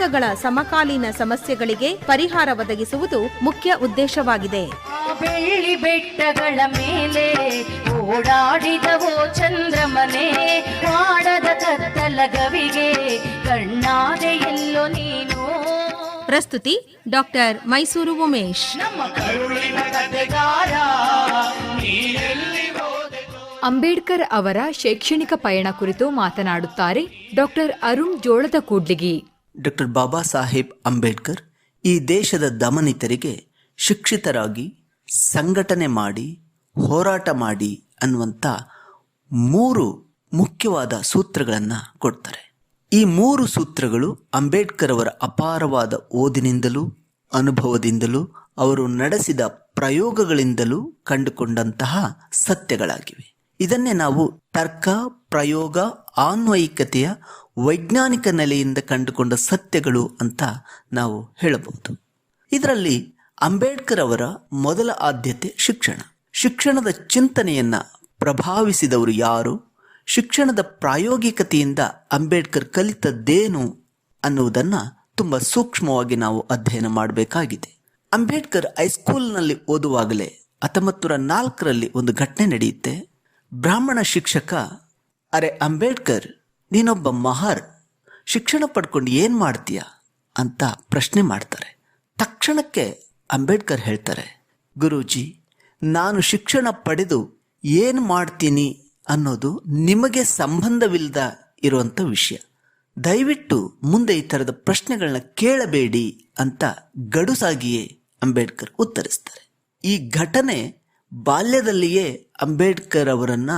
ಜನಾಂಗಗಳ ಸಮಕಾಲೀನ ಸಮಸ್ಯೆಗಳಿಗೆ ಪರಿಹಾರ ಒದಗಿಸುವುದು ಮುಖ್ಯ ಉದ್ದೇಶವಾಗಿದೆ. ಆ ಬೆಳ್ಳಿ ಬೆಟ್ಟಗಳ ಮೇಲೆ ಓಡಾಡಿದವೋ ಚಂದ್ರಮನೆ ಮಾಡದ ಕತ್ತಲ ಗವಿಗೆ ಕಣ್ಣಾದೆ ಎಲ್ಲೋ ನೀನು. ಪ್ರಸ್ತುತಿ ಡಾಕ್ಟರ್ ಮೈಸೂರು ಉಮೇಶ್. ಅಂಬೇಡ್ಕರ್ ಅವರ ಶೈಕ್ಷಣಿಕ ಪಯಣ ಕುರಿತು ಮಾತನಾಡುತ್ತಾರೆ ಡಾಕ್ಟರ್ ಅರುಣ್ ಜೋಳದ ಕೂಡ್ಲಿಗಿ. ಡಾಕ್ಟರ್ ಬಾಬಾ ಸಾಹೇಬ್ ಅಂಬೇಡ್ಕರ್ ಈ ದೇಶದ ದಮನಿತರಿಗೆ ಶಿಕ್ಷಿತರಾಗಿ ಸಂಘಟನೆ ಮಾಡಿ, ಹೋರಾಟ ಮಾಡಿ ಅನ್ನುವಂಥ ಮೂರು ಮುಖ್ಯವಾದ ಸೂತ್ರಗಳನ್ನು ಕೊಡ್ತಾರೆ. ಈ ಮೂರು ಸೂತ್ರಗಳು ಅಂಬೇಡ್ಕರ್ ಅವರ ಅಪಾರವಾದ ಓದಿನಿಂದಲೂ, ಅನುಭವದಿಂದಲೂ, ಅವರು ನಡೆಸಿದ ಪ್ರಯೋಗಗಳಿಂದಲೂ ಕಂಡುಕೊಂಡಂತಹ ಸತ್ಯಗಳಾಗಿವೆ. ಇದನ್ನೇ ನಾವು ತರ್ಕ, ಪ್ರಯೋಗ, ಆನ್ವಯಿಕತೆಯ ವೈಜ್ಞಾನಿಕ ನೆಲೆಯಿಂದ ಕಂಡುಕೊಂಡ ಸತ್ಯಗಳು ಅಂತ ನಾವು ಹೇಳಬಹುದು. ಇದರಲ್ಲಿ ಅಂಬೇಡ್ಕರ್ ಅವರ ಮೊದಲ ಆದ್ಯತೆ ಶಿಕ್ಷಣ. ಶಿಕ್ಷಣದ ಚಿಂತನೆಯನ್ನ ಪ್ರಭಾವಿಸಿದವರು ಯಾರು? ಶಿಕ್ಷಣದ ಪ್ರಾಯೋಗಿಕತೆಯಿಂದ ಅಂಬೇಡ್ಕರ್ ಕಲಿತದ್ದೇನು ಅನ್ನುವುದನ್ನ ತುಂಬ ಸೂಕ್ಷ್ಮವಾಗಿ ನಾವು ಅಧ್ಯಯನ ಮಾಡಬೇಕಾಗಿದೆ. ಅಂಬೇಡ್ಕರ್ ಹೈಸ್ಕೂಲ್ನಲ್ಲಿ ಓದುವಾಗಲೇ ಹತ್ತೊಂಬತ್ತು ನೂರ ನಾಲ್ಕರಲ್ಲಿ ಒಂದು ಘಟನೆ ನಡೆಯುತ್ತೆ. ಬ್ರಾಹ್ಮಣ ಶಿಕ್ಷಕ, ಅರೆ ಅಂಬೇಡ್ಕರ್, ನೀನೊಬ್ಬ ಮಹಾರ್, ಶಿಕ್ಷಣ ಪಡ್ಕೊಂಡು ಏನು ಮಾಡ್ತೀಯ? ಅಂತ ಪ್ರಶ್ನೆ ಮಾಡ್ತಾರೆ. ತಕ್ಷಣಕ್ಕೆ ಅಂಬೇಡ್ಕರ್ ಹೇಳ್ತಾರೆ, ಗುರೂಜಿ, ನಾನು ಶಿಕ್ಷಣ ಪಡೆದು ಏನು ಮಾಡ್ತೀನಿ ಅನ್ನೋದು ನಿಮಗೆ ಸಂಬಂಧವಿಲ್ಲದ ಇರುವಂಥ ವಿಷಯ. ದಯವಿಟ್ಟು ಮುಂದೆ ಈ ಥರದ ಪ್ರಶ್ನೆಗಳನ್ನ ಕೇಳಬೇಡಿ ಅಂತ ಗಡುಸಾಗಿಯೇ ಅಂಬೇಡ್ಕರ್ ಉತ್ತರಿಸ್ತಾರೆ. ಈ ಘಟನೆ ಬಾಲ್ಯದಲ್ಲಿಯೇ ಅಂಬೇಡ್ಕರ್ ಅವರನ್ನ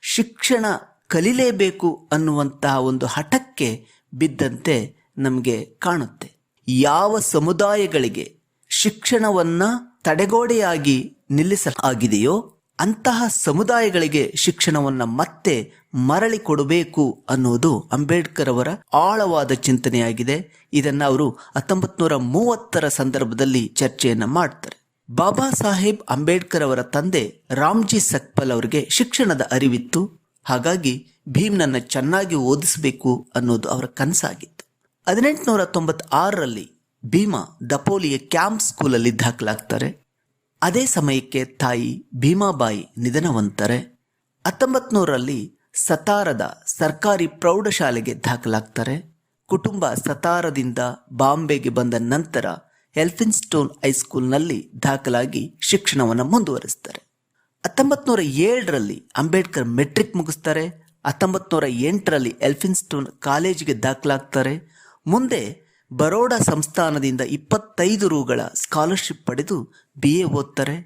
ಶಿಕ್ಷಣ ಕಲಿಲೇಬೇಕು ಅನ್ನುವಂತಹ ಒಂದು ಹಠಕ್ಕೆ ಬಿದ್ದಂತೆ ನಮಗೆ ಕಾಣುತ್ತೆ. ಯಾವ ಸಮುದಾಯಗಳಿಗೆ ಶಿಕ್ಷಣವನ್ನ ತಡೆಗೋಡೆಯಾಗಿ ನಿಲ್ಲಿಸಲಾಗಿದೆಯೋ ಅಂತಹ ಸಮುದಾಯಗಳಿಗೆ ಶಿಕ್ಷಣವನ್ನ ಮತ್ತೆ ಮರಳಿ ಕೊಡಬೇಕು ಅನ್ನೋದು ಅಂಬೇಡ್ಕರ್ ಅವರ ಆಳವಾದ ಚಿಂತನೆಯಾಗಿದೆ. ಇದನ್ನ ಅವರು ಹತ್ತೊಂಬತ್ ನೂರ ಮೂವತ್ತರ ಸಂದರ್ಭದಲ್ಲಿ ಚರ್ಚೆಯನ್ನ ಮಾಡ್ತಾರೆ. ಬಾಬಾ ಸಾಹೇಬ್ ಅಂಬೇಡ್ಕರ್ ಅವರ ತಂದೆ ರಾಮ್ಜಿ ಸಕ್ಪಲ್ ಅವರಿಗೆ ಶಿಕ್ಷಣದ ಅರಿವಿತ್ತು. ಹಾಗಾಗಿ ಭೀಮ್ನನ್ನ ಚೆನ್ನಾಗಿ ಓದಿಸಬೇಕು ಅನ್ನೋದು ಅವರ ಕನಸಾಗಿತ್ತು. ಹದಿನೆಂಟುನೂರ ತೊಂಬತ್ತಾರರಲ್ಲಿ ಭೀಮಾ ದಪೋಲಿಯ ಕ್ಯಾಂಪ್ ಸ್ಕೂಲಲ್ಲಿ ದಾಖಲಾಗ್ತಾರೆ. ಅದೇ ಸಮಯಕ್ಕೆ ತಾಯಿ ಭೀಮಾಬಾಯಿ ನಿಧನವಂತಾರೆ. ಹತ್ತೊಂಬತ್ತು ನೂರಲ್ಲಿ ಸತಾರದ ಸರ್ಕಾರಿ ಪ್ರೌಢಶಾಲೆಗೆ ದಾಖಲಾಗ್ತಾರೆ. ಕುಟುಂಬ ಸತಾರದಿಂದ ಬಾಂಬೆಗೆ ಬಂದ ನಂತರ ಎಲ್ಫಿನ್ಸ್ಟೋನ್ ಹೈಸ್ಕೂಲ್ನಲ್ಲಿ ದಾಖಲಾಗಿ ಶಿಕ್ಷಣವನ್ನು ಮುಂದುವರಿಸ್ತಾರೆ. ಹತ್ತೊಂಬತ್ತು ನೂರ ಏಳರಲ್ಲಿ ಅಂಬೇಡ್ಕರ್ ಮೆಟ್ರಿಕ್ ಮುಗಿಸ್ತಾರೆ. ಹತ್ತೊಂಬತ್ತು ನೂರ ಎಂಟರಲ್ಲಿ ಎಲ್ಫಿನ್ಸ್ಟೋನ್ ಕಾಲೇಜಿಗೆ ದಾಖಲಾಗ್ತಾರೆ. ಮುಂದೆ ಬರೋಡಾ ಸಂಸ್ಥಾನದಿಂದ ಇಪ್ಪತ್ತೈದು ರೂಗಳ ಸ್ಕಾಲರ್ಶಿಪ್ ಪಡೆದು ಬಿ ಎ ಓದ್ತಾರೆ.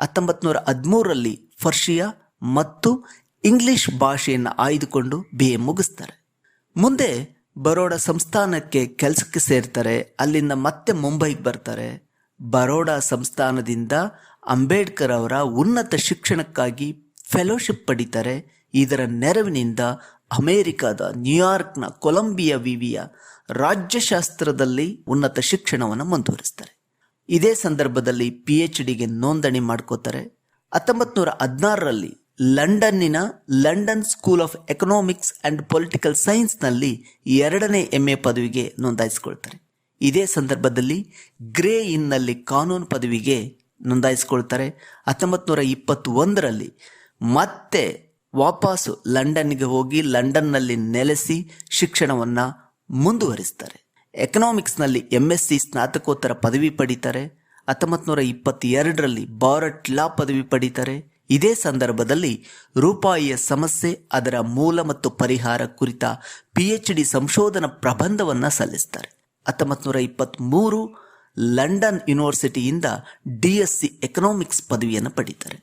ಹತ್ತೊಂಬತ್ತು ನೂರ ಹದಿಮೂರರಲ್ಲಿ ಫರ್ಷಿಯಾ ಮತ್ತು ಇಂಗ್ಲಿಷ್ ಭಾಷೆಯನ್ನು ಆಯ್ದುಕೊಂಡು ಬಿ ಎ ಮುಗಿಸ್ತಾರೆ. ಮುಂದೆ ಬರೋಡಾ ಸಂಸ್ಥಾನಕ್ಕೆ ಕೆಲಸಕ್ಕೆ ಸೇರ್ತಾರೆ, ಅಲ್ಲಿಂದ ಮತ್ತೆ ಮುಂಬೈಗೆ ಬರ್ತಾರೆ. ಬರೋಡಾ ಸಂಸ್ಥಾನದಿಂದ ಅಂಬೇಡ್ಕರ್ ಅವರ ಉನ್ನತ ಶಿಕ್ಷಣಕ್ಕಾಗಿ ಫೆಲೋಶಿಪ್ ಪಡಿತಾರೆ. ಇದರ ನೆರವಿನಿಂದ ಅಮೇರಿಕಾದ ನ್ಯೂಯಾರ್ಕ್ನ ಕೊಲಂಬಿಯಾ ವಿವಿಯ ರಾಜ್ಯಶಾಸ್ತ್ರದಲ್ಲಿ ಉನ್ನತ ಶಿಕ್ಷಣವನ್ನು ಮುಂದುವರಿಸ್ತಾರೆ. ಇದೇ ಸಂದರ್ಭದಲ್ಲಿ ಪಿ ಎಚ್ ಡಿಗೆ ನೋಂದಣಿ ಮಾಡ್ಕೋತಾರೆ. ಹತ್ತೊಂಬತ್ತು ನೂರ ಹದಿನಾರರಲ್ಲಿ ಲಂಡನ್ನಿನ London school of economics and political ಸೈನ್ಸ್ನಲ್ಲಿ ಎರಡನೇ ಎಂ ಎ ಪದವಿಗೆ ನೋಂದಾಯಿಸಿಕೊಳ್ತಾರೆ. ಇದೇ ಸಂದರ್ಭದಲ್ಲಿ ಗ್ರೇ ಇನ್ನಲ್ಲಿ ಕಾನೂನು ಪದವಿಗೆ ನೋಂದಾಯಿಸಿಕೊಳ್ತಾರೆ. ಹತ್ತೊಂಬತ್ತು ನೂರ ಇಪ್ಪತ್ತೊಂದರಲ್ಲಿ ಮತ್ತೆ ವಾಪಸ್ಸು ಲಂಡನ್ಗೆ ಹೋಗಿ ಲಂಡನ್ನಲ್ಲಿ ನೆಲೆಸಿ ಶಿಕ್ಷಣವನ್ನು ಮುಂದುವರಿಸ್ತಾರೆ. ಎಕನಾಮಿಕ್ಸ್ನಲ್ಲಿ ಎಂ ಎಸ್ ಸಿ ಸ್ನಾತಕೋತ್ತರ ಪದವಿ ಪಡೀತಾರೆ. ಹತ್ತೊಂಬತ್ತು ನೂರ ಇಪ್ಪತ್ತೆರಡರಲ್ಲಿ ಬಾರಟ್ ಲಾ ಪದವಿ ಪಡೀತಾರೆ. ಇದೇ ಸಂದರ್ಭದಲ್ಲಿ ರೂಪಾಯಿಯ ಸಮಸ್ಯೆ, ಅದರ ಮೂಲ ಮತ್ತು ಪರಿಹಾರ ಕುರಿತ ಪಿ ಎಚ್ ಡಿ ಸಂಶೋಧನಾ ಪ್ರಬಂಧವನ್ನು ಸಲ್ಲಿಸ್ತಾರೆ. ಹತ್ತೊಂಬತ್ತು ನೂರ ಇಪ್ಪತ್ತ್ಮೂರು ಲಂಡನ್ ಯೂನಿವರ್ಸಿಟಿಯಿಂದ ಡಿ ಎಸ್ ಸಿ ಎಕನಾಮಿಕ್ಸ್ ಪದವಿಯನ್ನು ಪಡೀತಾರೆ.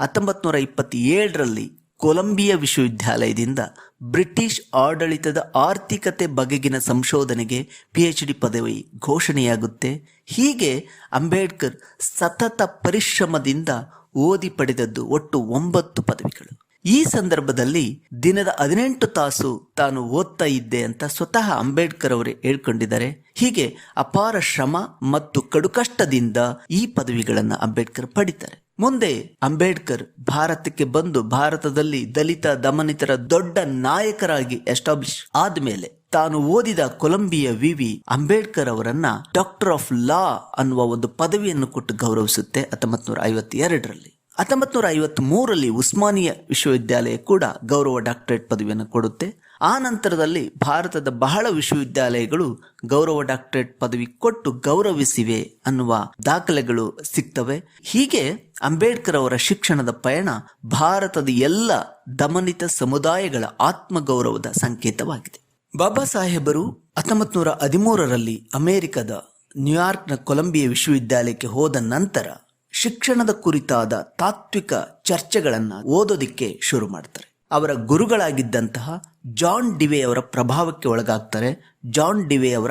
ಹತ್ತೊಂಬತ್ತು ನೂರ ಇಪ್ಪತ್ತೇಳರಲ್ಲಿ ಕೊಲಂಬಿಯಾ ವಿಶ್ವವಿದ್ಯಾಲಯದಿಂದ ಬ್ರಿಟಿಷ್ ಆಡಳಿತದ ಆರ್ಥಿಕತೆ ಬಗೆಗಿನ ಸಂಶೋಧನೆಗೆ ಪಿ ಎಚ್ ಡಿ ಪದವಿ ಘೋಷಣೆಯಾಗುತ್ತೆ. ಹೀಗೆ ಅಂಬೇಡ್ಕರ್ ಸತತ ಪರಿಶ್ರಮದಿಂದ ಓದಿ ಪಡೆದದ್ದು ಒಟ್ಟು ಒಂಬತ್ತು ಪದವಿಗಳು. ಈ ಸಂದರ್ಭದಲ್ಲಿ ದಿನದ ಹದಿನೆಂಟು ತಾಸು ತಾನು ಓದ್ತಾ ಇದ್ದೆ ಅಂತ ಸ್ವತಃ ಅಂಬೇಡ್ಕರ್ ಅವರೇ ಹೇಳ್ಕೊಂಡಿದ್ದಾರೆ. ಹೀಗೆ ಅಪಾರ ಶ್ರಮ ಮತ್ತು ಕಡುಕಷ್ಟದಿಂದ ಈ ಪದವಿಗಳನ್ನು ಅಂಬೇಡ್ಕರ್ ಪಡಿತಾರೆ. ಮುಂದೆ ಅಂಬೇಡ್ಕರ್ ಭಾರತಕ್ಕೆ ಬಂದು ಭಾರತದಲ್ಲಿ ದಲಿತ ದಮನಿತರ ದೊಡ್ಡ ನಾಯಕರಾಗಿ ಎಸ್ಟಾಬ್ಲಿಷ್ ಆದ್ಮೇಲೆ ತಾನು ಓದಿದ ಕೊಲಂಬಿಯ ವಿವಿ ಅಂಬೇಡ್ಕರ್ ಅವರನ್ನ ಡಾಕ್ಟರ್ ಆಫ್ ಲಾ ಅನ್ನುವ ಒಂದು ಪದವಿಯನ್ನು ಕೊಟ್ಟು ಗೌರವಿಸುತ್ತೆ ಹತ್ತೊಂಬತ್ನೂರ ಐವತ್ತೆರಡರಲ್ಲಿ ಹತ್ತೊಂಬತ್ನೂರ ಐವತ್ತ್ ಮೂರರಲ್ಲಿ ಉಸ್ಮಾನಿಯ ವಿಶ್ವವಿದ್ಯಾಲಯ ಕೂಡ ಗೌರವ ಡಾಕ್ಟರೇಟ್ ಪದವಿಯನ್ನು ಕೊಡುತ್ತೆ. ಆ ನಂತರದಲ್ಲಿ ಭಾರತದ ಬಹಳ ವಿಶ್ವವಿದ್ಯಾಲಯಗಳು ಗೌರವ ಡಾಕ್ಟರೇಟ್ ಪದವಿ ಕೊಟ್ಟು ಗೌರವಿಸಿವೆ ಅನ್ನುವ ದಾಖಲೆಗಳು ಸಿಗ್ತವೆ. ಹೀಗೆ ಅಂಬೇಡ್ಕರ್ ಅವರ ಶಿಕ್ಷಣದ ಪಯಣ ಭಾರತದ ಎಲ್ಲ ದಮನಿತ ಸಮುದಾಯಗಳ ಆತ್ಮಗೌರವದ ಸಂಕೇತವಾಗಿದೆ. ಬಾಬಾ ಸಾಹೇಬರು ಹತ್ತೊಂಬತ್ತು ನೂರ ಹದಿಮೂರರಲ್ಲಿ ಅಮೆರಿಕದ ನ್ಯೂಯಾರ್ಕ್ನ ಕೊಲಂಬಿಯಾ ವಿಶ್ವವಿದ್ಯಾಲಯಕ್ಕೆ ಹೋದ ನಂತರ ಶಿಕ್ಷಣದ ಕುರಿತಾದ ತಾತ್ವಿಕ ಚರ್ಚೆಗಳನ್ನು ಓದೋದಿಕ್ಕೆ ಶುರು ಮಾಡ್ತಾರೆ. ಅವರ ಗುರುಗಳಾಗಿದ್ದಂತಹ ಜಾನ್ ಡಿವೆ ಅವರ ಪ್ರಭಾವಕ್ಕೆ ಒಳಗಾಗ್ತಾರೆ. ಜಾನ್ ಡಿವೆ ಅವರ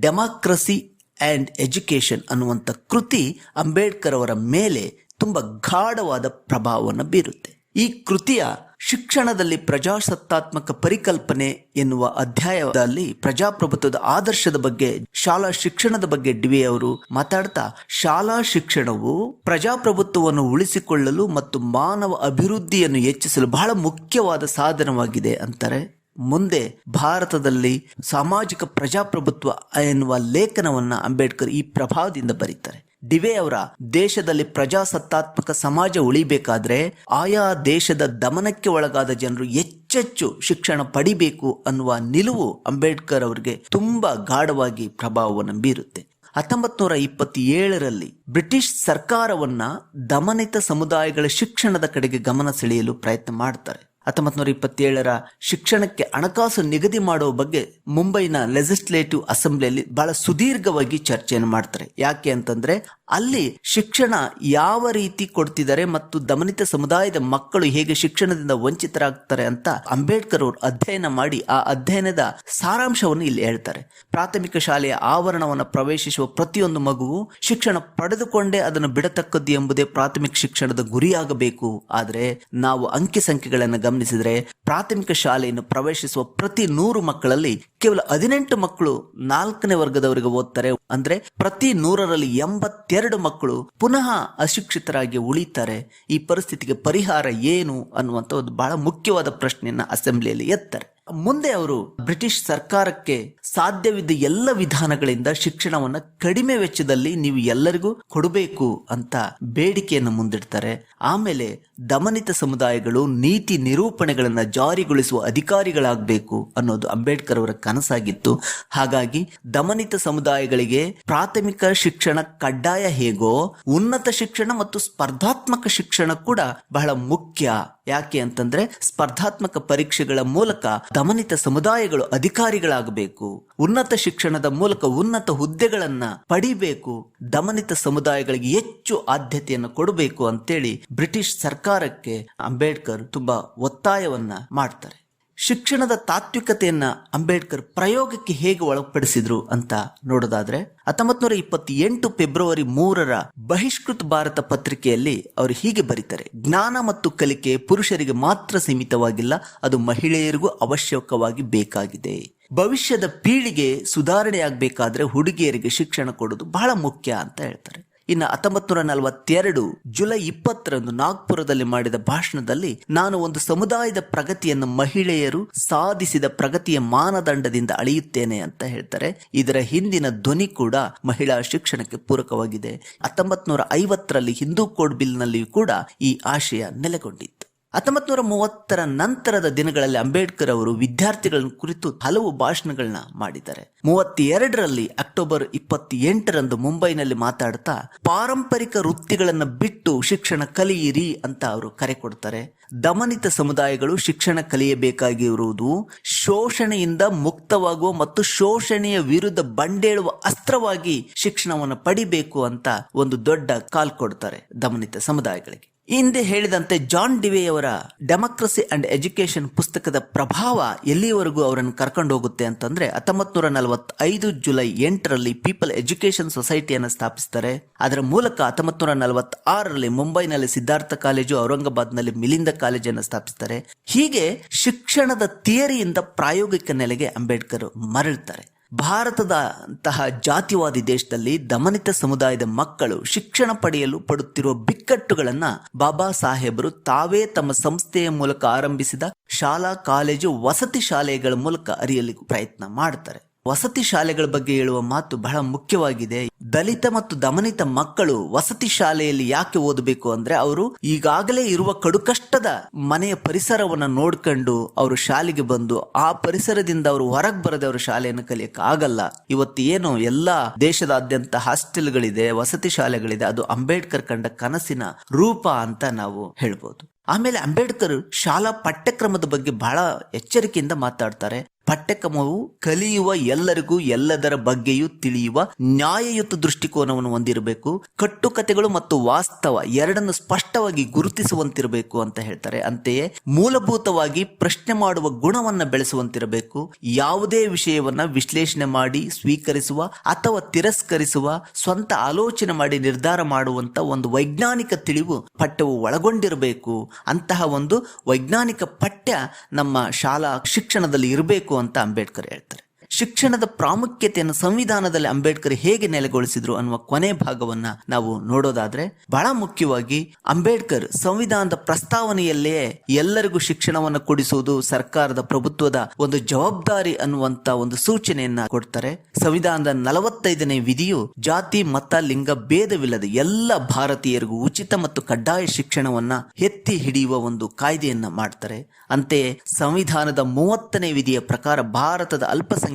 ಡೆಮಾಕ್ರಸಿ ಆ್ಯಂಡ್ ಎಜುಕೇಷನ್ ಅನ್ನುವಂಥ ಕೃತಿ ಅಂಬೇಡ್ಕರ್ ಅವರ ಮೇಲೆ ತುಂಬ ಗಾಢವಾದ ಪ್ರಭಾವವನ್ನು ಬೀರುತ್ತೆ. ಈ ಕೃತಿಯ ಶಿಕ್ಷಣದಲ್ಲಿ ಪ್ರಜಾಸತ್ತಾತ್ಮಕ ಪರಿಕಲ್ಪನೆ ಎನ್ನುವ ಅಧ್ಯಾಯದಲ್ಲಿ ಪ್ರಜಾಪ್ರಭುತ್ವದ ಆದರ್ಶದ ಬಗ್ಗೆ, ಶಾಲಾ ಶಿಕ್ಷಣದ ಬಗ್ಗೆ ಡಿವಿ ಅವರು ಮಾತಾಡ್ತಾ, ಶಾಲಾ ಶಿಕ್ಷಣವು ಪ್ರಜಾಪ್ರಭುತ್ವವನ್ನು ಉಳಿಸಿಕೊಳ್ಳಲು ಮತ್ತು ಮಾನವ ಅಭಿವೃದ್ಧಿಯನ್ನು ಹೆಚ್ಚಿಸಲು ಬಹಳ ಮುಖ್ಯವಾದ ಸಾಧನವಾಗಿದೆ ಅಂತಾರೆ. ಮುಂದೆ ಭಾರತದಲ್ಲಿ ಸಾಮಾಜಿಕ ಪ್ರಜಾಪ್ರಭುತ್ವ ಎನ್ನುವ ಲೇಖನವನ್ನ ಅಂಬೇಡ್ಕರ್ ಈ ಪ್ರಭಾವದಿಂದ ಬರೀತಾರೆ. ಡಿವೆ ಅವರ ದೇಶದಲ್ಲಿ ಪ್ರಜಾಸತ್ತಾತ್ಮಕ ಸಮಾಜ ಉಳಿಬೇಕಾದ್ರೆ ಆಯಾ ದೇಶದ ದಮನಕ್ಕೆ ಒಳಗಾದ ಜನರು ಹೆಚ್ಚೆಚ್ಚು ಶಿಕ್ಷಣ ಪಡಿಬೇಕು ಅನ್ನುವ ನಿಲುವು ಅಂಬೇಡ್ಕರ್ ಅವರಿಗೆ ತುಂಬಾ ಗಾಢವಾಗಿ ಪ್ರಭಾವವನ್ನು ಬೀರುತ್ತೆ. ಹತ್ತೊಂಬತ್ ನೂರ ಇಪ್ಪತ್ತೇಳರಲ್ಲಿ ಬ್ರಿಟಿಷ್ ಸರ್ಕಾರವನ್ನ ದಮನಿತ ಸಮುದಾಯಗಳ ಶಿಕ್ಷಣದ ಕಡೆಗೆ ಗಮನ ಸೆಳೆಯಲು ಪ್ರಯತ್ನ ಮಾಡ್ತಾರೆ. ಹತ್ತೊಂಬತ್ತು ನೂರ ಇಪ್ಪತ್ತೇಳರ ಶಿಕ್ಷಣಕ್ಕೆ ಹಣಕಾಸು ನಿಗದಿ ಮಾಡುವ ಬಗ್ಗೆ ಮುಂಬೈನ ಲೆಜಿಸ್ಲೇಟಿವ್ ಅಸೆಂಬ್ಲಿಯಲ್ಲಿ ಬಹಳ ಸುದೀರ್ಘವಾಗಿ ಚರ್ಚೆಯನ್ನು ಮಾಡ್ತಾರೆ. ಯಾಕೆ ಅಂತಂದ್ರೆ ಅಲ್ಲಿ ಶಿಕ್ಷಣ ಯಾವ ರೀತಿ ಕೊಡ್ತಿದ್ದಾರೆ ಮತ್ತು ದಮನಿತ ಸಮುದಾಯದ ಮಕ್ಕಳು ಹೇಗೆ ಶಿಕ್ಷಣದಿಂದ ವಂಚಿತರಾಗ್ತಾರೆ ಅಂತ ಅಂಬೇಡ್ಕರ್ ಅವರು ಅಧ್ಯಯನ ಮಾಡಿ ಆ ಅಧ್ಯಯನದ ಸಾರಾಂಶವನ್ನು ಇಲ್ಲಿ ಹೇಳ್ತಾರೆ. ಪ್ರಾಥಮಿಕ ಶಾಲೆಯ ಆವರಣವನ್ನು ಪ್ರವೇಶಿಸುವ ಪ್ರತಿಯೊಂದು ಮಗುವು ಶಿಕ್ಷಣ ಪಡೆದುಕೊಂಡೇ ಅದನ್ನು ಬಿಡತಕ್ಕದ್ದು ಎಂಬುದೇ ಪ್ರಾಥಮಿಕ ಶಿಕ್ಷಣದ ಗುರಿಯಾಗಬೇಕು. ಆದರೆ ನಾವು ಅಂಕಿ ಸಂಖ್ಯೆಗಳನ್ನು ಗಮನಿಸಿದರೆ ಪ್ರಾಥಮಿಕ ಶಾಲೆಯನ್ನು ಪ್ರವೇಶಿಸುವ ಪ್ರತಿ ನೂರು ಮಕ್ಕಳಲ್ಲಿ ಕೇವಲ ಹದಿನೆಂಟು ಮಕ್ಕಳು ನಾಲ್ಕನೇ ವರ್ಗದವರಿಗೆ ಓದ್ತಾರೆ. ಅಂದ್ರೆ ಪ್ರತಿ ನೂರರಲ್ಲಿ ಎಂಬತ್ತೆರಡು ಮಕ್ಕಳು ಪುನಃ ಅಶಿಕ್ಷಿತರಾಗಿ ಉಳಿತಾರೆ, ಈ ಪರಿಸ್ಥಿತಿಗೆ ಪರಿಹಾರ ಏನು ಅನ್ನುವಂಥ ಒಂದು ಬಹಳ ಮುಖ್ಯವಾದ ಪ್ರಶ್ನೆಯನ್ನು ಅಸೆಂಬ್ಲಿಯಲ್ಲಿ ಎತ್ತಾರೆ. ಮುಂದೆ ಅವರು ಬ್ರಿಟಿಷ್ ಸರ್ಕಾರಕ್ಕೆ ಸಾಧ್ಯವಿದ್ದ ಎಲ್ಲ ವಿಧಾನಗಳಿಂದ ಶಿಕ್ಷಣವನ್ನ ಕಡಿಮೆ ವೆಚ್ಚದಲ್ಲಿ ನೀವು ಎಲ್ಲರಿಗೂ ಕೊಡಬೇಕು ಅಂತ ಬೇಡಿಕೆಯನ್ನು ಮುಂದಿಡ್ತಾರೆ. ಆಮೇಲೆ ದಮನಿತ ಸಮುದಾಯಗಳು ನೀತಿ ನಿರೂಪಣೆಗಳನ್ನ ಜಾರಿಗೊಳಿಸುವ ಅಧಿಕಾರಿಗಳಾಗಬೇಕು ಅನ್ನೋದು ಅಂಬೇಡ್ಕರ್ ಅವರ ಕನಸಾಗಿತ್ತು. ಹಾಗಾಗಿ ದಮನಿತ ಸಮುದಾಯಗಳಿಗೆ ಪ್ರಾಥಮಿಕ ಶಿಕ್ಷಣ ಕಡ್ಡಾಯ ಹೇಗೋ ಉನ್ನತ ಶಿಕ್ಷಣ ಮತ್ತು ಸ್ಪರ್ಧಾತ್ಮಕ ಶಿಕ್ಷಣ ಕೂಡ ಬಹಳ ಮುಖ್ಯ. ಯಾಕೆ ಅಂತಂದ್ರೆ ಸ್ಪರ್ಧಾತ್ಮಕ ಪರೀಕ್ಷೆಗಳ ಮೂಲಕ ದಮನಿತ ಸಮುದಾಯಗಳು ಅಧಿಕಾರಿಗಳಾಗಬೇಕು. ಉನ್ನತ ಶಿಕ್ಷಣದ ಮೂಲಕ ಉನ್ನತ ಹುದ್ದೆಗಳನ್ನ ಪಡಿಬೇಕು. ದಮನಿತ ಸಮುದಾಯಗಳಿಗೆ ಹೆಚ್ಚು ಆದ್ಯತೆಯನ್ನು ಕೊಡಬೇಕು ಅಂತೇಳಿ ಬ್ರಿಟಿಷ್ ಸರ್ಕಾರಕ್ಕೆ ಅಂಬೇಡ್ಕರ್ ತುಂಬಾ ಒತ್ತಾಯವನ್ನ ಮಾಡ್ತಾರೆ. ಶಿಕ್ಷಣದ ತಾತ್ವಿಕತೆಯನ್ನ ಅಂಬೇಡ್ಕರ್ ಪ್ರಯೋಗಕ್ಕೆ ಹೇಗೆ ಒಳಪಡಿಸಿದ್ರು ಅಂತ ನೋಡೋದಾದ್ರೆ ಹತ್ತೊಂಬತ್ ನೂರ ಇಪ್ಪತ್ತೆಂಟು ಫೆಬ್ರವರಿ ಮೂರರ ಬಹಿಷ್ಕೃತ ಭಾರತ ಪತ್ರಿಕೆಯಲ್ಲಿ ಅವರು ಹೀಗೆ ಬರೀತಾರೆ, ಜ್ಞಾನ ಮತ್ತು ಕಲಿಕೆ ಪುರುಷರಿಗೆ ಮಾತ್ರ ಸೀಮಿತವಾಗಿಲ್ಲ, ಅದು ಮಹಿಳೆಯರಿಗೂ ಅವಶ್ಯಕವಾಗಿ ಬೇಕಾಗಿದೆ. ಭವಿಷ್ಯದ ಪೀಳಿಗೆ ಸುಧಾರಣೆಯಾಗಬೇಕಾದ್ರೆ ಹುಡುಗಿಯರಿಗೆ ಶಿಕ್ಷಣ ಕೊಡೋದು ಬಹಳ ಮುಖ್ಯ ಅಂತ ಹೇಳ್ತಾರೆ. ಇನ್ನು ಹತ್ತೊಂಬತ್ತು ನೂರ ನಲವತ್ತೆರಡು ಜುಲೈ ಇಪ್ಪತ್ತರಂದು ನಾಗ್ಪುರದಲ್ಲಿ ಮಾಡಿದ ಭಾಷಣದಲ್ಲಿ ನಾನು ಒಂದು ಸಮುದಾಯದ ಪ್ರಗತಿಯನ್ನು ಮಹಿಳೆಯರು ಸಾಧಿಸಿದ ಪ್ರಗತಿಯ ಮಾನದಂಡದಿಂದ ಅಳೆಯುತ್ತೇನೆ ಅಂತ ಹೇಳ್ತಾರೆ. ಇದರ ಹಿಂದಿನ ಧ್ವನಿ ಕೂಡ ಮಹಿಳಾ ಶಿಕ್ಷಣಕ್ಕೆ ಪೂರಕವಾಗಿದೆ. ಹತ್ತೊಂಬತ್ ನೂರ ಐವತ್ತರಲ್ಲಿ ಹಿಂದೂ ಕೋಡ್ ಬಿಲ್ನಲ್ಲಿಯೂ ಕೂಡ ಈ ಆಶಯ ನೆಲೆಗೊಂಡಿತ್ತು. ಹತ್ತೊಂಬತ್ ನೂರ ಮೂವತ್ತರ ನಂತರದ ದಿನಗಳಲ್ಲಿ ಅಂಬೇಡ್ಕರ್ ಅವರು ವಿದ್ಯಾರ್ಥಿಗಳ ಕುರಿತು ಹಲವು ಭಾಷಣಗಳನ್ನ ಮಾಡಿದ್ದಾರೆ. ಮೂವತ್ತೆರಡರಲ್ಲಿ ಅಕ್ಟೋಬರ್ ಇಪ್ಪತ್ತೆಂಟರಂದು ಮುಂಬೈನಲ್ಲಿ ಮಾತಾಡ್ತಾ, ಪಾರಂಪರಿಕ ವೃತ್ತಿಗಳನ್ನು ಬಿಟ್ಟು ಶಿಕ್ಷಣ ಕಲಿಯಿರಿ ಅಂತ ಅವರು ಕರೆ ಕೊಡ್ತಾರೆ. ದಮನಿತ ಸಮುದಾಯಗಳು ಶಿಕ್ಷಣ ಕಲಿಯಬೇಕಾಗಿರುವುದು ಶೋಷಣೆಯಿಂದ ಮುಕ್ತವಾಗುವ ಮತ್ತು ಶೋಷಣೆಯ ವಿರುದ್ಧ ಬಂಡೇಳುವ ಅಸ್ತ್ರವಾಗಿ ಶಿಕ್ಷಣವನ್ನು ಪಡಿಬೇಕು ಅಂತ ಒಂದು ದೊಡ್ಡ ಕಾಲ್ ಕೊಡ್ತಾರೆ ದಮನಿತ ಸಮುದಾಯಗಳಿಗೆ. ಹಿಂದೆ ಹೇಳಿದಂತೆ ಜಾನ್ ಡಿವೆಯವರ ಡೆಮೋಕ್ರಸಿ ಅಂಡ್ ಎಜುಕೇಶನ್ ಪುಸ್ತಕದ ಪ್ರಭಾವ ಎಲ್ಲಿಯವರೆಗೂ ಅವರನ್ನು ಕರ್ಕೊಂಡು ಹೋಗುತ್ತೆ ಅಂತಂದ್ರೆ ಹತ್ತೊಂಬತ್ ನೂರ ನಲವತ್ತೈದು ಜುಲೈ ಎಂಟರಲ್ಲಿ ಪೀಪಲ್ ಎಜುಕೇಶನ್ ಸೊಸೈಟಿಯನ್ನು ಸ್ಥಾಪಿಸ್ತಾರೆ. ಅದರ ಮೂಲಕ ಹತ್ತೊಂಬತ್ ನೂರ ನಲವತ್ತಾರರಲ್ಲಿ ಮುಂಬೈನಲ್ಲಿ ಸಿದ್ಧಾರ್ಥ ಕಾಲೇಜು, ಔರಂಗಾಬಾದ್ನಲ್ಲಿ ಮಿಲಿಂದ ಕಾಲೇಜನ್ನು ಸ್ಥಾಪಿಸ್ತಾರೆ. ಹೀಗೆ ಶಿಕ್ಷಣದ ಥಿಯರಿಯಿಂದ ಪ್ರಾಯೋಗಿಕ ನೆಲೆಗೆ ಅಂಬೇಡ್ಕರ್ ಮರಳ್ತಾರೆ. ಭಾರತದ ಅಂತಹ ಜಾತಿವಾದಿ ದೇಶದಲ್ಲಿ ದಮನಿತ ಸಮುದಾಯದ ಮಕ್ಕಳು ಶಿಕ್ಷಣ ಪಡೆಯಲು ಪಡುತ್ತಿರುವ ಬಿಕ್ಕಟ್ಟುಗಳನ್ನ ಬಾಬಾ ಸಾಹೇಬರು ತಾವೇ ತಮ್ಮ ಸಂಸ್ಥೆಯ ಮೂಲಕ ಆರಂಭಿಸಿದ ಶಾಲಾ ಕಾಲೇಜು ವಸತಿ ಶಾಲೆಗಳ ಮೂಲಕ ಅರಿಯಲು ಪ್ರಯತ್ನ ಮಾಡ್ತಾರೆ. ವಸತಿ ಶಾಲೆಗಳ ಬಗ್ಗೆ ಹೇಳುವ ಮಾತು ಬಹಳ ಮುಖ್ಯವಾಗಿದೆ. ದಲಿತ ಮತ್ತು ದಮನಿತ ಮಕ್ಕಳು ವಸತಿ ಶಾಲೆಯಲ್ಲಿ ಯಾಕೆ ಓದಬೇಕು ಅಂದ್ರೆ ಅವರು ಈಗಾಗಲೇ ಇರುವ ಕಡುಕಷ್ಟದ ಮನೆಯ ಪರಿಸರವನ್ನ ನೋಡ್ಕೊಂಡು ಅವರು ಶಾಲೆಗೆ ಬಂದು ಆ ಪರಿಸರದಿಂದ ಅವರು ಹೊರಗೆ ಬರದೆ ಅವರು ಶಾಲೆಯನ್ನು ಕಲಿಯಕ್ಕೆ ಆಗಲ್ಲ. ಇವತ್ತು ಏನು ಎಲ್ಲಾ ದೇಶದಾದ್ಯಂತ ಹಾಸ್ಟೆಲ್ಗಳಿದೆ, ವಸತಿ ಶಾಲೆಗಳಿದೆ, ಅದು ಅಂಬೇಡ್ಕರ್ ಕಂಡ ಕನಸಿನ ರೂಪ ಅಂತ ನಾವು ಹೇಳ್ಬೋದು. ಆಮೇಲೆ ಅಂಬೇಡ್ಕರ್ ಶಾಲಾ ಪಠ್ಯಕ್ರಮದ ಬಗ್ಗೆ ಬಹಳ ಎಚ್ಚರಿಕೆಯಿಂದ ಮಾತಾಡ್ತಾರೆ. ಪಠ್ಯಕ್ರಮವು ಕಲಿಯುವ ಎಲ್ಲರಿಗೂ ಎಲ್ಲದರ ಬಗ್ಗೆಯೂ ತಿಳಿಯುವ ನ್ಯಾಯಯುತ ದೃಷ್ಟಿಕೋನವನ್ನು ಹೊಂದಿರಬೇಕು. ಕಟ್ಟುಕತೆಗಳು ಮತ್ತು ವಾಸ್ತವ ಎರಡನ್ನು ಸ್ಪಷ್ಟವಾಗಿ ಗುರುತಿಸುವಂತಿರಬೇಕು ಅಂತ ಹೇಳ್ತಾರೆ. ಅಂತೆಯೇ ಮೂಲಭೂತವಾಗಿ ಪ್ರಶ್ನೆ ಮಾಡುವ ಗುಣವನ್ನ ಬೆಳೆಸುವಂತಿರಬೇಕು. ಯಾವುದೇ ವಿಷಯವನ್ನ ವಿಶ್ಲೇಷಣೆ ಮಾಡಿ, ಸ್ವೀಕರಿಸುವ ಅಥವಾ ತಿರಸ್ಕರಿಸುವ, ಸ್ವಂತ ಆಲೋಚನೆ ಮಾಡಿ ನಿರ್ಧಾರ ಮಾಡುವಂತ ಒಂದು ವೈಜ್ಞಾನಿಕ ತಿಳಿವು ಪಠ್ಯವು ಒಳಗೊಂಡಿರಬೇಕು. ಅಂತಹ ಒಂದು ವೈಜ್ಞಾನಿಕ ಪಠ್ಯ ನಮ್ಮ ಶಾಲಾ ಶಿಕ್ಷಣದಲ್ಲಿ ಇರಬೇಕು ಅಂತ ಅಂಬೇಡ್ಕರ್ ಹೇಳ್ತಾರೆ. ಶಿಕ್ಷಣದ ಪ್ರಾಮುಖ್ಯತೆಯನ್ನು ಸಂವಿಧಾನದಲ್ಲಿ ಅಂಬೇಡ್ಕರ್ ಹೇಗೆ ನೆಲೆಗೊಳಿಸಿದ್ರು ಅನ್ನುವ ಕೊನೆ ಭಾಗವನ್ನ ನಾವು ನೋಡೋದಾದ್ರೆ ಬಹಳ ಮುಖ್ಯವಾಗಿ ಅಂಬೇಡ್ಕರ್ ಸಂವಿಧಾನದ ಪ್ರಸ್ತಾವನೆಯಲ್ಲೇ ಎಲ್ಲರಿಗೂ ಶಿಕ್ಷಣವನ್ನು ಕೊಡಿಸುವುದು ಸರ್ಕಾರದ ಪ್ರಭುತ್ವದ ಒಂದು ಜವಾಬ್ದಾರಿ ಅನ್ನುವಂತ ಒಂದು ಸೂಚನೆಯನ್ನ ಕೊಡ್ತಾರೆ. ಸಂವಿಧಾನದ ನಲವತ್ತೈದನೇ ವಿಧಿಯು ಜಾತಿ, ಮತ, ಲಿಂಗ ಭೇದವಿಲ್ಲದೆ ಎಲ್ಲ ಭಾರತೀಯರಿಗೂ ಉಚಿತ ಮತ್ತು ಕಡ್ಡಾಯ ಶಿಕ್ಷಣವನ್ನ ಎತ್ತಿ ಹಿಡಿಯುವ ಒಂದು ಕಾಯ್ದೆಯನ್ನ ಮಾಡ್ತಾರೆ. ಅಂತೆಯೇ ಸಂವಿಧಾನದ ಮೂವತ್ತನೇ ವಿಧಿಯ ಪ್ರಕಾರ ಭಾರತದ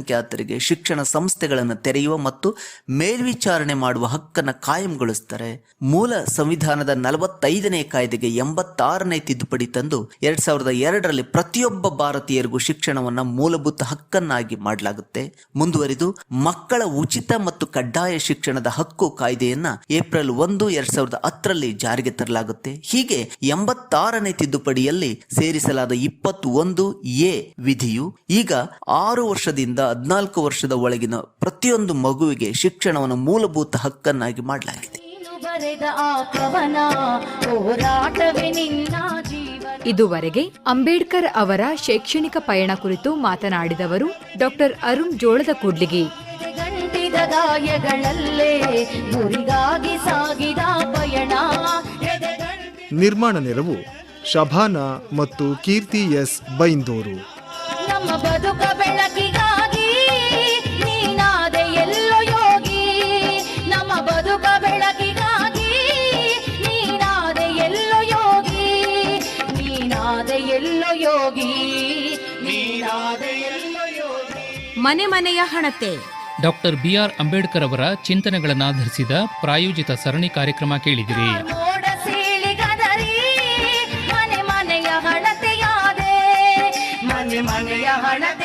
ಅಲ್ಪಸಂಖ್ಯಾತರಿಗೆ ಶಿಕ್ಷಣ ಸಂಸ್ಥೆಗಳನ್ನು ತೆರೆಯುವ ಮತ್ತು ಮೇಲ್ವಿಚಾರಣೆ ಮಾಡುವ ಹಕ್ಕನ್ನು ಕಾಯಂಗೊಳಿಸುತ್ತಾರೆ ಮೂಲ ಸಂವಿಧಾನದ ನಲವತ್ತೈದನೇ ಕಾಯ್ದೆಗೆ ಎಂಬತ್ತಾರನೇ ತಿದ್ದುಪಡಿ ತಂದು ಎರಡ್ ಸಾವಿರದ ಎರಡರಲ್ಲಿ ಪ್ರತಿಯೊಬ್ಬ ಭಾರತೀಯರಿಗೂ ಶಿಕ್ಷಣವನ್ನ ಮೂಲಭೂತ ಹಕ್ಕನ್ನಾಗಿ ಮಾಡಲಾಗುತ್ತೆ. ಮುಂದುವರಿದು ಮಕ್ಕಳ ಉಚಿತ ಮತ್ತು ಕಡ್ಡಾಯ ಶಿಕ್ಷಣದ ಹಕ್ಕು ಕಾಯ್ದೆಯನ್ನ ಏಪ್ರಿಲ್ ಒಂದು ಎರಡ್ ಸಾವಿರದ ಹತ್ತರಲ್ಲಿ ಜಾರಿಗೆ ತರಲಾಗುತ್ತೆ. ಹೀಗೆ ಎಂಬತ್ತಾರನೇ ತಿದ್ದುಪಡಿಯಲ್ಲಿ ಸೇರಿಸಲಾದ ಇಪ್ಪತ್ತೊಂದು ಎ ವಿಧಿಯು ಈಗ ಆರು ವರ್ಷದಿಂದ ಹದಿನಾಲ್ಕು ವರ್ಷದ ಒಳಗಿನ ಪ್ರತಿಯೊಂದು ಮಗುವಿಗೆ ಶಿಕ್ಷಣವನ್ನು ಮೂಲಭೂತ ಹಕ್ಕನ್ನಾಗಿ ಮಾಡಲಾಗಿದೆ. ಇದುವರೆಗೆ ಅಂಬೇಡ್ಕರ್ ಅವರ ಶೈಕ್ಷಣಿಕ ಪಯಣ ಕುರಿತು ಮಾತನಾಡಿದವರು ಡಾಕ್ಟರ್ ಅರುಣ್ ಜೋಳದ ಕೂಡ್ಲಿಗಿ. ಗಂಟಿದ ಗಾಯಗಳಲ್ಲೇ ಗುರಿಗಾಗಿ ಸಾಗಿದ ಪಯಣ. ನಿರ್ಮಾಣ ನೆರವು ಶಭಾನ ಮತ್ತು ಕೀರ್ತಿ ಎಸ್ ಬೈಂದೂರು. ನಮ್ಮ ಬದುಕ ಮನೆ ಮನೆಯ ಹಣತೆ. ಡಾಕ್ಟರ್ ಬಿ ಆರ್ ಅಂಬೇಡ್ಕರ್ ಅವರ ಚಿಂತನೆಗಳನ್ನಾಧರಿಸಿದ ಪ್ರಾಯೋಜಿತ ಸರಣಿ ಕಾರ್ಯಕ್ರಮ ಕೇಳಿದಿರಿ. ಮನೆ ಮನೆಯ ಹಣತೆ ಮನೆ ಮನೆಯ ಹಣತೆಯಾದೆ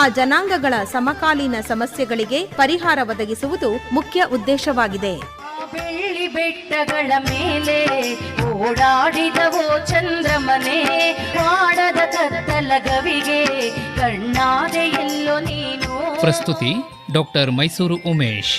ಆ ಜನಾಂಗಗಳ ಸಮಕಾಲೀನ ಸಮಸ್ಯೆಗಳಿಗೆ ಪರಿಹಾರ ಒದಗಿಸುವುದು ಮುಖ್ಯ ಉದ್ದೇಶವಾಗಿದೆ. ಬೆಳ್ಳಿ ಬೆಟ್ಟಗಳ ಮೇಲೆ ಓಡಾಡಿದವೋ ಚಂದ್ರಮನೆ ಮಾಡದ ಕತ್ತಲ ಗವಿಗೆ ಕಣ್ಣಾದೆ ಎಲ್ಲೋ ನೀನು. ಪ್ರಸ್ತುತಿ ಡಾಕ್ಟರ್ ಮೈಸೂರು ಉಮೇಶ್.